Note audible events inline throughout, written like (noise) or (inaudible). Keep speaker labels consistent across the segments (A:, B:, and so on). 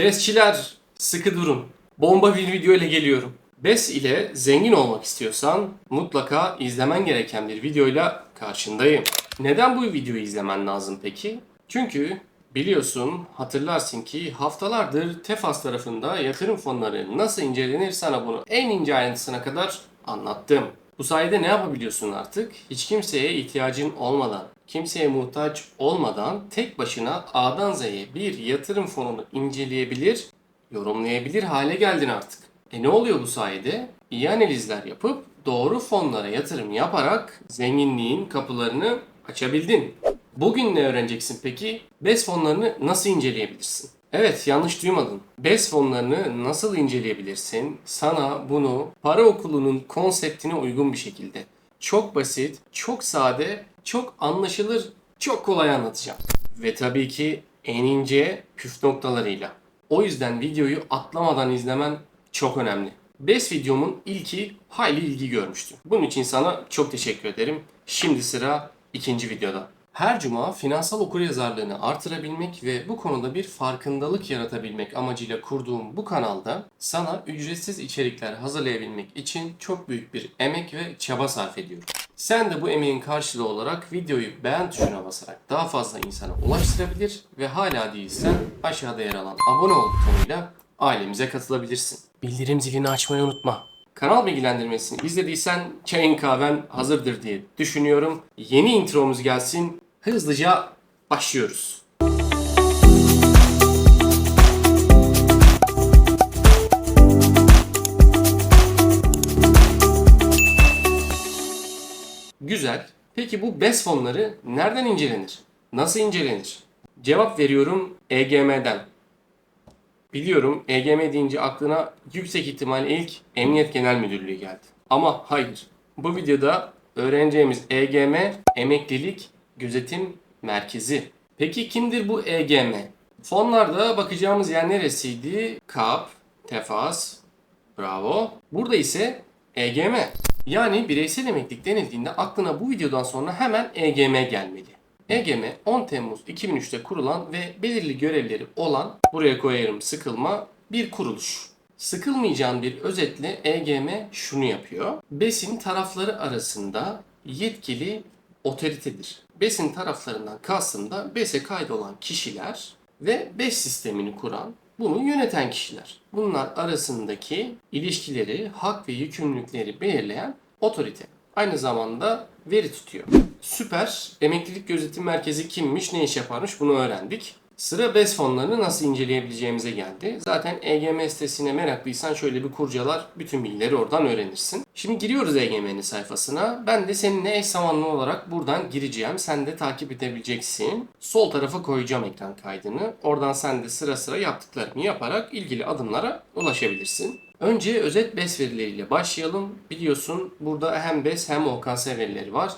A: Besçiler sıkı durun. Bomba bir video ile geliyorum. Bes ile zengin olmak istiyorsan mutlaka izlemen gereken bir videoyla karşındayım. Neden bu videoyu izlemen lazım peki? Çünkü biliyorsun, hatırlarsın ki haftalardır Tefas tarafında yatırım fonları nasıl incelenir sana bunu en ince ayrıntısına kadar anlattım. Bu sayede ne yapabiliyorsun artık? Hiç kimseye ihtiyacın olmadan, kimseye muhtaç olmadan tek başına A'dan Z'ye bir yatırım fonunu inceleyebilir, yorumlayabilir hale geldin artık. E ne oluyor bu sayede? İyi analizler yapıp doğru fonlara yatırım yaparak zenginliğin kapılarını açabildin. Bugün ne öğreneceksin peki? BES fonlarını nasıl inceleyebilirsin? Evet yanlış duymadın. BES fonlarını nasıl inceleyebilirsin? Sana bunu para okulunun konseptine uygun bir şekilde çok basit, çok sade, çok anlaşılır, çok kolay anlatacağım. Ve tabii ki en ince püf noktalarıyla. O yüzden videoyu atlamadan izlemen çok önemli. BES videomun ilki hayli ilgi görmüştü. Bunun için sana çok teşekkür ederim. Şimdi sıra ikinci videoda. Her cuma finansal okuryazarlığını artırabilmek ve bu konuda bir farkındalık yaratabilmek amacıyla kurduğum bu kanalda sana ücretsiz içerikler hazırlayabilmek için çok büyük bir emek ve çaba sarf ediyorum. Sen de bu emeğin karşılığı olarak videoyu beğen tuşuna basarak daha fazla insana ulaştırabilir ve hala değilsen aşağıda yer alan abone ol butonuyla ailemize katılabilirsin. Bildirim zilini açmayı unutma. Kanal bilgilendirmesini izlediysen çayın kahven hazırdır diye düşünüyorum. Yeni intromuz gelsin. Hızlıca başlıyoruz. Güzel. Peki bu BES fonları nereden incelenir? Nasıl incelenir? Cevap veriyorum EGM'den. Biliyorum EGM deyince aklına yüksek ihtimal ilk Emniyet Genel Müdürlüğü geldi. Ama hayır. Bu videoda öğreneceğimiz EGM Emeklilik Gözetim Merkezi. Peki kimdir bu EGM? Fonlarda bakacağımız yer neresiydi? KAP, Tefas, Bravo. Burada ise EGM. Yani bireysel emeklilik denildiğinde aklına bu videodan sonra hemen EGM gelmeli. EGM 10 Temmuz 2003'te kurulan ve belirli görevleri olan, buraya koyarım sıkılma, bir kuruluş. Sıkılmayacağın bir özetle EGM şunu yapıyor. BES'in tarafları arasında yetkili otoritedir. BES'in taraflarından kastım da BES'e kaydolan kişiler ve BES sistemini kuran, bunu yöneten kişiler. Bunlar arasındaki ilişkileri, hak ve yükümlülükleri belirleyen otorite. Aynı zamanda veri tutuyor. Süper. Emeklilik Gözetim Merkezi kimmiş, ne iş yaparmış bunu öğrendik. Sıra BES fonlarını nasıl inceleyebileceğimize geldi. Zaten EGM sitesine meraklıysan şöyle bir kurcalar, bütün bilgileri oradan öğrenirsin. Şimdi giriyoruz EGM'nin sayfasına. Ben de seninle eş zamanlı olarak buradan gireceğim. Sen de takip edebileceksin. Sol tarafa koyacağım ekran kaydını. Oradan sen de sıra sıra yaptıklarımı yaparak ilgili adımlara ulaşabilirsin. Önce özet BES verileriyle başlayalım. Biliyorsun burada hem BES hem OKS verileri var.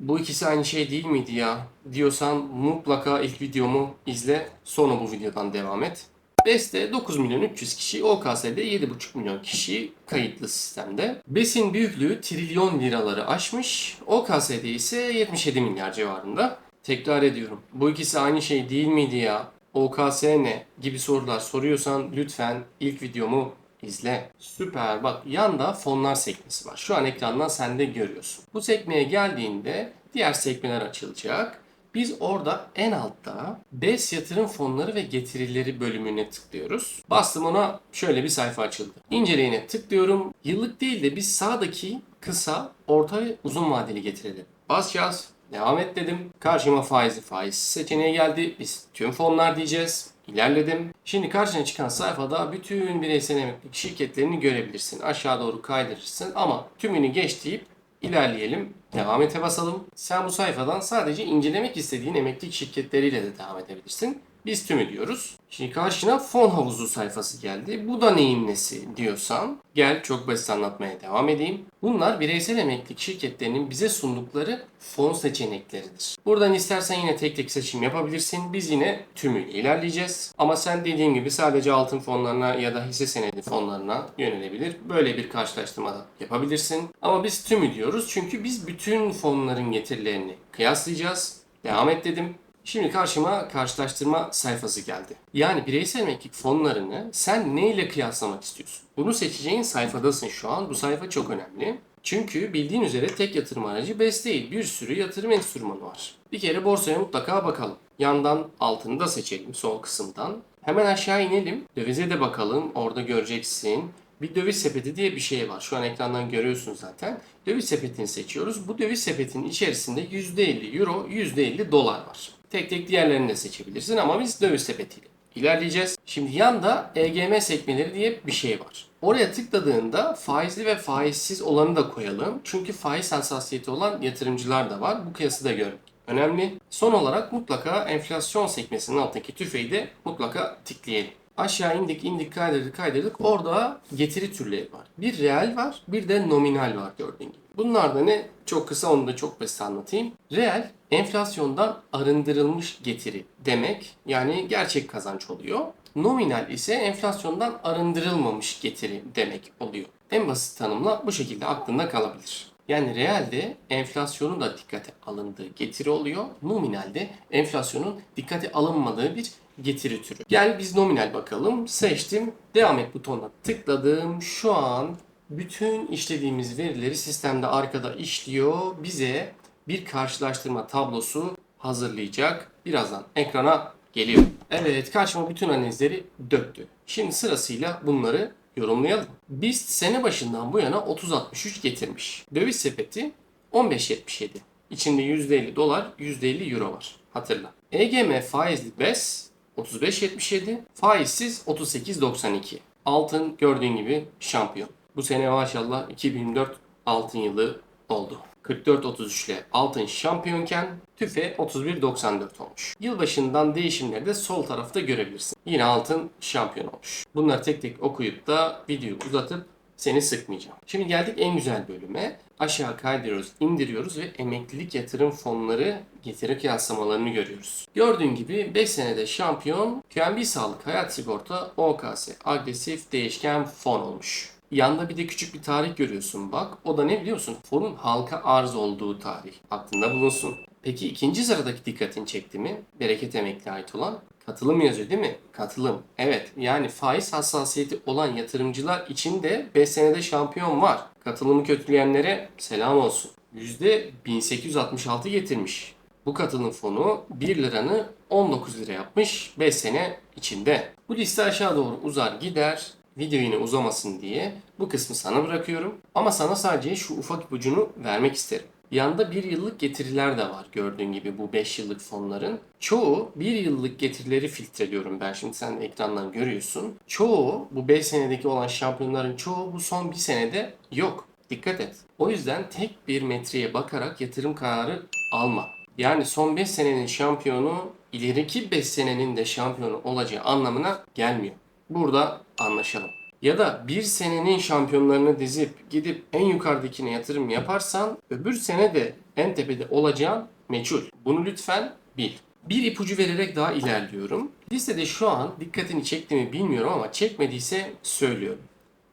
A: Bu ikisi aynı şey değil miydi ya diyorsan mutlaka ilk videomu izle sonra bu videodan devam et. BES'te 9 milyon 300 kişi, OKS'de 7,5 milyon kişi kayıtlı sistemde. BES'in büyüklüğü trilyon liraları aşmış, OKS'de ise 77 milyar civarında. Tekrar ediyorum. Bu ikisi aynı şey değil miydi ya? OKS ne? gibi sorular soruyorsan lütfen ilk videomu İzle. Süper. Bak yanda fonlar sekmesi var. Şu an ekrandan sen de görüyorsun. Bu sekmeye geldiğinde diğer sekmeler açılacak. Biz orada en altta BES yatırım fonları ve getirileri bölümüne tıklıyoruz. Bastım ona şöyle bir sayfa açıldı. İnceleyene tıklıyorum. Yıllık değil de biz sağdaki kısa, orta ve uzun vadeli getirileri basacağız. Devam et dedim. Karşıma faizli faiz seçeneği geldi. Biz tüm fonlar diyeceğiz. İlerledim. Şimdi karşına çıkan sayfada bütün bireysel emeklilik şirketlerini görebilirsin. Aşağı doğru kaydırırsın ama tümünü geç deyip ilerleyelim. Devam ete basalım. Sen bu sayfadan sadece incelemek istediğin emeklilik şirketleriyle de devam edebilirsin. Biz tümü diyoruz. Şimdi karşına fon havuzu sayfası geldi. Bu da neyin nesi diyorsan gel çok basit anlatmaya devam edeyim. Bunlar bireysel emeklilik şirketlerinin bize sundukları fon seçenekleridir. Buradan istersen yine tek tek seçim yapabilirsin. Biz yine tümüyle ilerleyeceğiz. Ama sen dediğim gibi sadece altın fonlarına ya da hisse senedi fonlarına yönelebilir. Böyle bir karşılaştırma da yapabilirsin. Ama biz tümü diyoruz çünkü biz bütün fonların getirilerini kıyaslayacağız. Devam et dedim. Şimdi karşıma karşılaştırma sayfası geldi. Yani bireysel emeklilik fonlarını sen neyle kıyaslamak istiyorsun? Bunu seçeceğin sayfadasın şu an. Bu sayfa çok önemli. Çünkü bildiğin üzere tek yatırım aracı BES değil. Bir sürü yatırım enstrümanı var. Bir kere borsaya mutlaka bakalım. Yandan altını da seçelim sol kısımdan. Hemen aşağı inelim. Dövize de bakalım. Orada göreceksin. Bir döviz sepeti diye bir şey var. Şu an ekrandan görüyorsun zaten. Döviz sepetini seçiyoruz. Bu döviz sepetinin içerisinde %50 euro, %50 dolar var. Tek tek diğerlerini de seçebilirsin ama biz döviz sepetiyle ilerleyeceğiz. Şimdi yanda EGM sekmeleri diye bir şey var. Oraya tıkladığında faizli ve faizsiz olanı da koyalım. Çünkü faiz hassasiyeti olan yatırımcılar da var. Bu kıyası da görmek önemli. Son olarak mutlaka enflasyon sekmesinin altındaki tüfeği de mutlaka tıklayalım. Aşağı indik indik kaydırdık kaydırdık. Orada getiri türleri var. Bir reel var bir de nominal var gördüğün gibi. Bunlar da ne? Çok kısa onu da çok basit anlatayım. Reel enflasyondan arındırılmış getiri demek. Yani gerçek kazanç oluyor. Nominal ise enflasyondan arındırılmamış getiri demek oluyor. En basit tanımla bu şekilde aklında kalabilir. Yani realde enflasyonun da dikkate alındığı getiri oluyor. Nominalde enflasyonun dikkate alınmadığı bir getiri türü. Gel biz nominal bakalım. Seçtim. Devam et butonuna tıkladım. Şu an bütün işlediğimiz verileri sistemde arkada işliyor. Bize bir karşılaştırma tablosu hazırlayacak. Birazdan ekrana geliyor. Evet karşıma bütün analizleri döktü. Şimdi sırasıyla bunları yorumlayalım. BIST sene başından bu yana 30.63 getirmiş. Döviz sepeti 15.77. İçinde %50 dolar, %50 euro var. Hatırla. EGM faizli BES 35.77. Faizsiz 38.92. Altın gördüğün gibi şampiyon. Bu sene maşallah 2024 altın yılı oldu. 44.33 ile altın şampiyonken tüfe 31.94 olmuş. Yılbaşından değişimleri de sol tarafta görebilirsin. Yine altın şampiyon olmuş. Bunları tek tek okuyup da videoyu uzatıp seni sıkmayacağım. Şimdi geldik en güzel bölüme. Aşağı kaydırıyoruz, indiriyoruz ve emeklilik yatırım fonları getiri kıyaslamalarını görüyoruz. Gördüğün gibi 5 senede şampiyon QNB Sağlık Hayat Sigorta OKS agresif değişken fon olmuş. Yanda bir de küçük bir tarih görüyorsun bak. O da ne biliyorsun? Fonun halka arz olduğu tarih. Aklında bulunsun. Peki ikinci sıradaki dikkatini çekti mi? Bereket emekli ait olan katılım yazıyor değil mi? Katılım. Evet yani faiz hassasiyeti olan yatırımcılar için de 5 senede şampiyon var. Katılımı kötüleyenlere selam olsun. %1866 getirmiş. Bu katılım fonu 1 liranı 19 lira yapmış 5 sene içinde. Bu liste aşağı doğru uzar gider video yine uzamasın diye bu kısmı sana bırakıyorum. Ama sana sadece şu ufak ipucunu vermek isterim. Yanda bir yıllık getiriler de var gördüğün gibi bu 5 yıllık fonların. Çoğu bir yıllık getirileri filtreliyorum ben şimdi sen ekrandan görüyorsun. Çoğu bu 5 senedeki olan şampiyonların çoğu bu son bir senede yok. Dikkat et. O yüzden tek bir metreye bakarak yatırım kararı alma. Yani son 5 senenin şampiyonu ileriki 5 senenin de şampiyonu olacağı anlamına gelmiyor. Burada anlaşalım. Ya da bir senenin şampiyonlarını dizip gidip en yukarıdakine yatırım yaparsan öbür sene de en tepede olacağın meçhul. Bunu lütfen bil. Bir ipucu vererek daha ilerliyorum. Listede şu an dikkatini çekti mi bilmiyorum ama çekmediyse söylüyorum.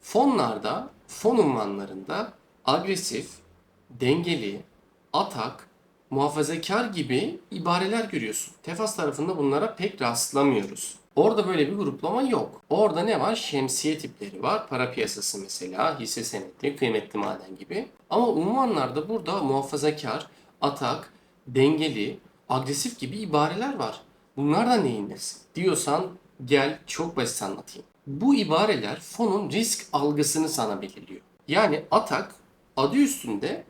A: Fonlarda, fon unvanlarında agresif, dengeli, atak, muhafazakar gibi ibareler görüyorsun. Tefas tarafında bunlara pek rastlamıyoruz. Orada böyle bir gruplama yok. Orada ne var? Şemsiye tipleri var. Para piyasası mesela, hisse senedi, kıymetli maden gibi. Ama unvanlarda burada muhafazakar, atak, dengeli, agresif gibi ibareler var. Bunlardan neyin nesi? Diyorsan gel çok basit anlatayım. Bu ibareler fonun risk algısını sana belirliyor. Yani atak adı üstünde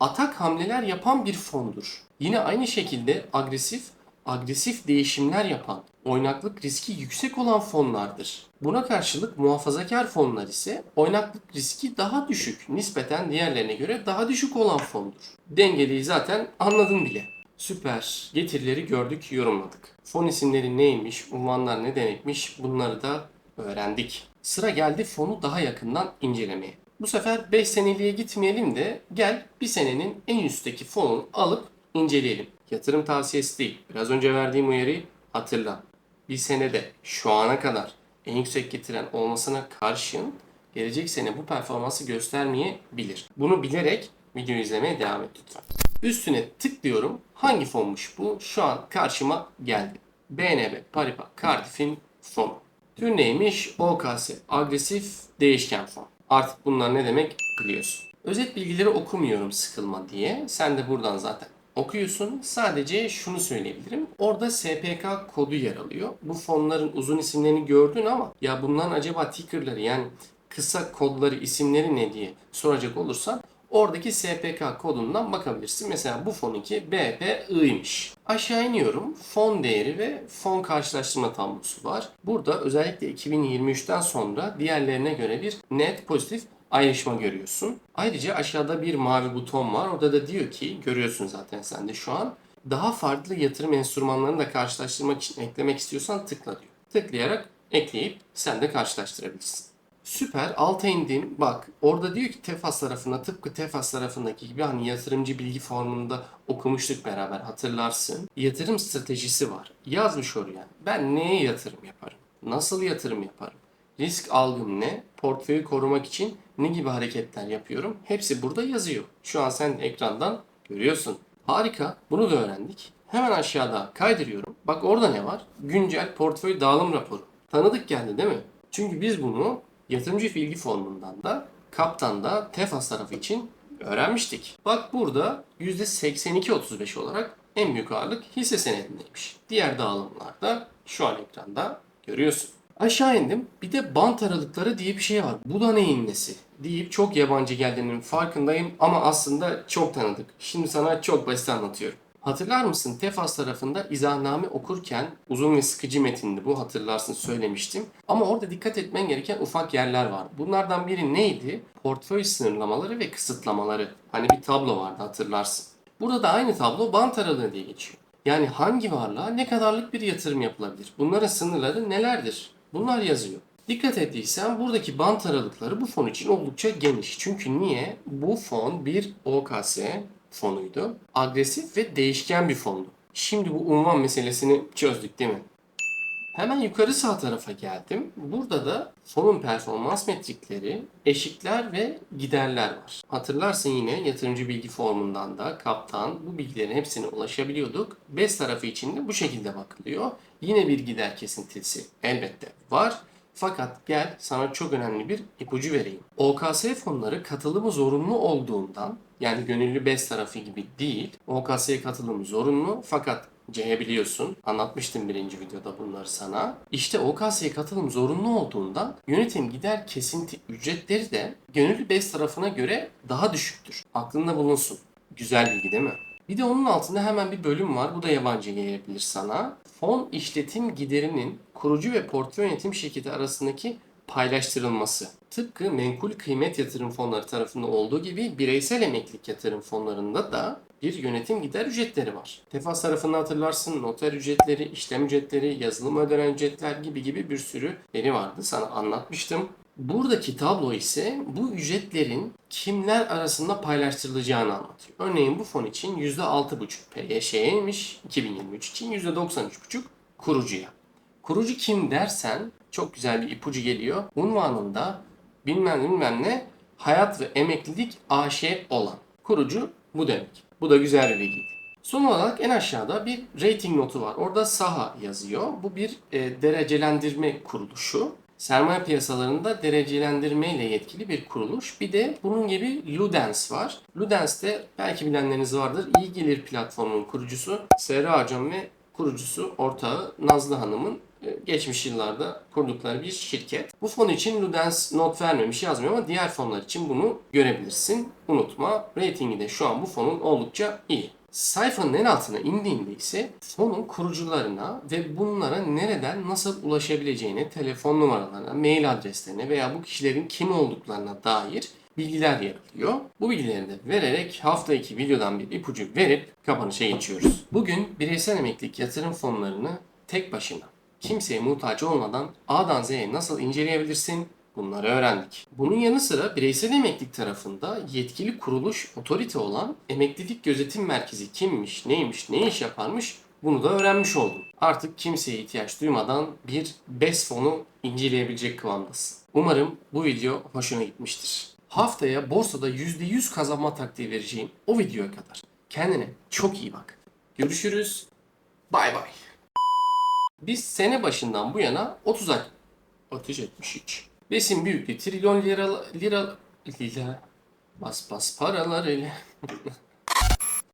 A: atak hamleler yapan bir fondur. Yine aynı şekilde agresif, agresif değişimler yapan, oynaklık riski yüksek olan fonlardır. Buna karşılık muhafazakar fonlar ise oynaklık riski daha düşük, nispeten diğerlerine göre daha düşük olan fondur. Dengeliyi zaten anladın bile. Süper. Getirileri gördük, yorumladık. Fon isimleri neymiş, unvanlar ne demekmiş bunları da öğrendik. Sıra geldi fonu daha yakından incelemeye. Bu sefer 5 seneliğe gitmeyelim de gel bir senenin en üstteki fonunu alıp inceleyelim. Yatırım tavsiyesi değil. Biraz önce verdiğim uyarıyı hatırla. Bir senede şu ana kadar en yüksek getiren olmasına karşın gelecek sene bu performansı göstermeyebilir. Bunu bilerek video izlemeye devam et lütfen. Üstüne tıklıyorum. Hangi fonmuş bu? Şu an karşıma geldi. BNB Paribas Cardiff'in fonu. Tür neymiş? OKS. Agresif değişken fon. Artık bunlar ne demek biliyorsun. Özet bilgileri okumuyorum sıkılma diye. Sen de buradan zaten okuyorsun. Sadece şunu söyleyebilirim. Orada SPK kodu yer alıyor. Bu fonların uzun isimlerini gördün ama ya bunların acaba tickerları yani kısa kodları, isimleri ne diye soracak olursan oradaki SPK kodundan bakabilirsin. Mesela bu fon 2 BPI'ymiş. Aşağı iniyorum. Fon değeri ve fon karşılaştırma tablosu var. Burada özellikle 2023'ten sonra diğerlerine göre bir net pozitif ayrışma görüyorsun. Ayrıca aşağıda bir mavi buton var. Orada da diyor ki görüyorsun zaten sen de şu an. Daha farklı yatırım enstrümanlarını da karşılaştırmak için eklemek istiyorsan tıkla diyor. Tıklayarak ekleyip sen de karşılaştırabilirsin. Süper. Alta indim. Bak orada diyor ki Tefas tarafında tıpkı Tefas tarafındaki gibi hani yatırımcı bilgi formunda okumuştuk beraber hatırlarsın. Yatırım stratejisi var. Yazmış oraya. Ben neye yatırım yaparım? Nasıl yatırım yaparım? Risk algım ne? Portföyü korumak için ne gibi hareketler yapıyorum? Hepsi burada yazıyor. Şu an sen ekrandan görüyorsun. Harika. Bunu da öğrendik. Hemen aşağıda kaydırıyorum. Bak orada ne var? Güncel portföy dağılım raporu. Tanıdık geldi değil mi? Çünkü biz bunu yatırımcı bilgi formundan da kaptan da Tefas tarafı için öğrenmiştik. Bak burada %82-35 olarak en büyük ağırlık hisse senedindeymiş. Diğer dağılımlarda şu an ekranda görüyorsun. Aşağı indim. Bir de bant aralıkları diye bir şey var. Bu da neyin nesi? Deyip çok yabancı geldiğinin farkındayım ama aslında çok tanıdık. Şimdi sana çok basit anlatıyorum. Hatırlar mısın Tefas tarafında izahname okurken uzun ve sıkıcı metindi bu hatırlarsın söylemiştim. Ama orada dikkat etmen gereken ufak yerler var. Bunlardan biri neydi? Portföy sınırlamaları ve kısıtlamaları. Hani bir tablo vardı hatırlarsın. Burada da aynı tablo bant aralığı diye geçiyor. Yani hangi varlığa ne kadarlık bir yatırım yapılabilir? Bunların sınırları nelerdir? Bunlar yazıyor. Dikkat ettiysen buradaki bant aralıkları bu fon için oldukça geniş. Çünkü niye? Bu fon bir OKS fonuydu. Agresif ve değişken bir fondu. Şimdi bu unvan meselesini çözdük değil mi? Hemen yukarı sağ tarafa geldim. Burada da fonun performans metrikleri, eşikler ve giderler var. Hatırlarsın yine yatırımcı bilgi formundan da kaptan bu bilgilerin hepsine ulaşabiliyorduk. BES tarafı için de bu şekilde bakılıyor. Yine bir gider kesintisi elbette var. Fakat gel sana çok önemli bir ipucu vereyim. OKS fonları katılımı zorunlu olduğundan yani gönüllü BES tarafı gibi değil. OKS'ye katılım zorunlu fakat C biliyorsun. Anlatmıştım birinci videoda bunları sana. İşte OKS'ye katılım zorunlu olduğundan yönetim gider kesinti ücretleri de gönüllü BES tarafına göre daha düşüktür. Aklında bulunsun. Güzel bilgi değil mi? Bir de onun altında hemen bir bölüm var. Bu da yabancı gelebilir sana. Fon işletim giderinin kurucu ve portföy yönetim şirketi arasındaki paylaştırılması. Tıpkı menkul kıymet yatırım fonları tarafında olduğu gibi bireysel emeklilik yatırım fonlarında da bir yönetim gider ücretleri var. Tefas tarafında hatırlarsın noter ücretleri, işlem ücretleri, yazılım ödenen ücretler gibi gibi bir sürü veri vardı. Sana anlatmıştım. Buradaki tablo ise bu ücretlerin kimler arasında paylaştırılacağını anlatıyor. Örneğin bu fon için %6,5 PYŞ'ymiş, 2023 için %93,5 kurucuya. Kurucu kim dersen çok güzel bir ipucu geliyor. Unvanında bilmem bilmem ne hayat ve emeklilik AŞ olan. Kurucu bu demek. Bu da güzel bir bilgiydi. Son olarak en aşağıda bir rating notu var. Orada SAHA yazıyor. Bu bir e, derecelendirme kuruluşu. Sermaye piyasalarında derecelendirme ile yetkili bir kuruluş. Bir de bunun gibi Ludens var. Ludens de belki bilenleriniz vardır. İyi Gelir platformunun kurucusu Serra Hocam ve kurucusu ortağı Nazlı Hanım'ın geçmiş yıllarda kurdukları bir şirket. Bu fon için Ludens not vermemiş yazmıyor ama diğer fonlar için bunu görebilirsin. Unutma ratingi de şu an bu fonun oldukça iyi. Sayfanın en altına indiğinde ise fonun kurucularına ve bunlara nereden nasıl ulaşabileceğine, telefon numaralarına, mail adreslerine veya bu kişilerin kim olduklarına dair bilgiler yer alıyor. Bu bilgileri de vererek hafta 2 videodan bir ipucu verip kapanışa geçiyoruz. Bugün bireysel emeklilik yatırım fonlarını tek başına kimseye muhtaç olmadan A'dan Z'ye nasıl inceleyebilirsin? Bunları öğrendik. Bunun yanı sıra bireysel emeklilik tarafında yetkili kuruluş, otorite olan Emeklilik Gözetim Merkezi kimmiş, neymiş, ne iş yaparmış bunu da öğrenmiş oldum. Artık kimseye ihtiyaç duymadan bir BES fonu inceleyebilecek kıvamdasın. Umarım bu video hoşuna gitmiştir. Haftaya borsada %100 kazanma taktiği vereceğim o videoya kadar Kendine çok iyi bak. Görüşürüz. Bay bay. Biz sene başından bu yana 30 ay ateş etmiş hiç. Besin büyüklüğü trilyon lira lira lira bas bas paralar ile (laughs)